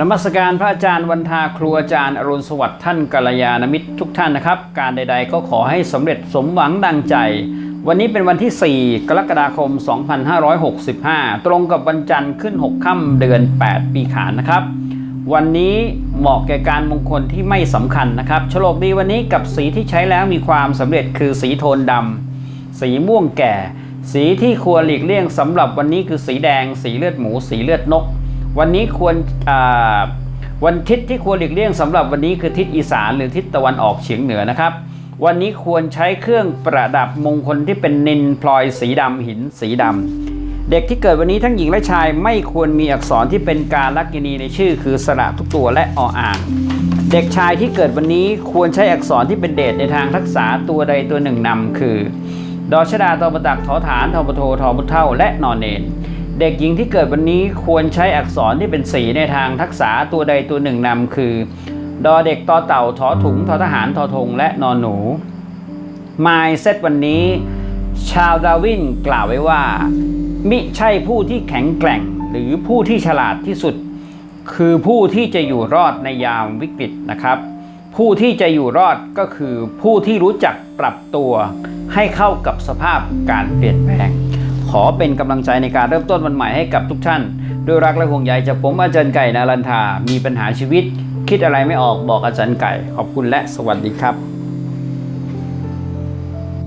นมัสการพระอาจารย์วันทาครูอาจารย์อรุณสวัสดิ์ท่านกัลยาณมิตรทุกท่านนะครับ การใด ๆ ก็ขอให้สำเร็จสมหวังดังใจ วันนี้เป็นวันที่ 4 กรกฎาคม 2565 ตรงกับวันจันทร์ขึ้น 6 ค่ำเดือน 8 ปีขานนะครับ วันนี้เหมาะแก่การมงคลที่ไม่สำคัญนะครับโฉลกดีวันนี้กับสีที่ใช้แล้วมีความสำเร็จคือสีโทนดำสีม่วงแก่ สีที่ควรหลีกเลี่ยงสำหรับวันนี้คือสีแดง สีเลือดหมู สีเลือดนก วันนี้ควรวันทิศที่ควรหลีกเลี่ยงสำหรับวันนี้คือทิศอีสานหรือทิศตะวันออกเฉียงเหนือนะครับ วันนี้ควรใช้เครื่องประดับมงคลที่เป็นนินพลอยสีดำหินสีดำเด็กที่เกิดวันนี้ทั้งหญิงและชายไม่ควรมีอักษรที่เป็นการลักกินีในชื่อ คือสระทุกตัวและออ่างเด็กชายที่เกิดวันนี้ควรใช้อักษรที่เป็นเดชในทางทักษะตัวใดตัวหนึ่งนำคือ ดอชดาตอประตักทอฐานทอปโททอพุเท่าและนอนเนน เด็กหญิงที่เกิดวันนี้ควรใช้อักษรที่เป็นสีในทางทักษะตัวใดตัวหนึ่งนำคือ ดอเด็กตอเต่าทอถุงทอทหารทอธงและนอนหนูมายเซตวันนี้ ชาวดาวินกล่าวไว้ว่า มิใช่ผู้ที่แข็งแกร่ง หรือผู้ที่ฉลาดที่สุด คือผู้ที่จะอยู่รอดในยามวิกฤตนะครับ ผู้ที่จะอยู่รอดก็คือผู้ที่รู้จักปรับตัว ให้เข้ากับสภาพการเปลี่ยนแปลง ขอเป็นกำลังใจในการเริ่มต้นวันใหม่ให้กับทุกท่าน ด้วยรักและห่วงใยจากผมอาจารย์ไก่นารันทามีปัญหาชีวิต คิดอะไรไม่ออกบอกอาจารย์ไก่ ขอบคุณและสวัสดีครับ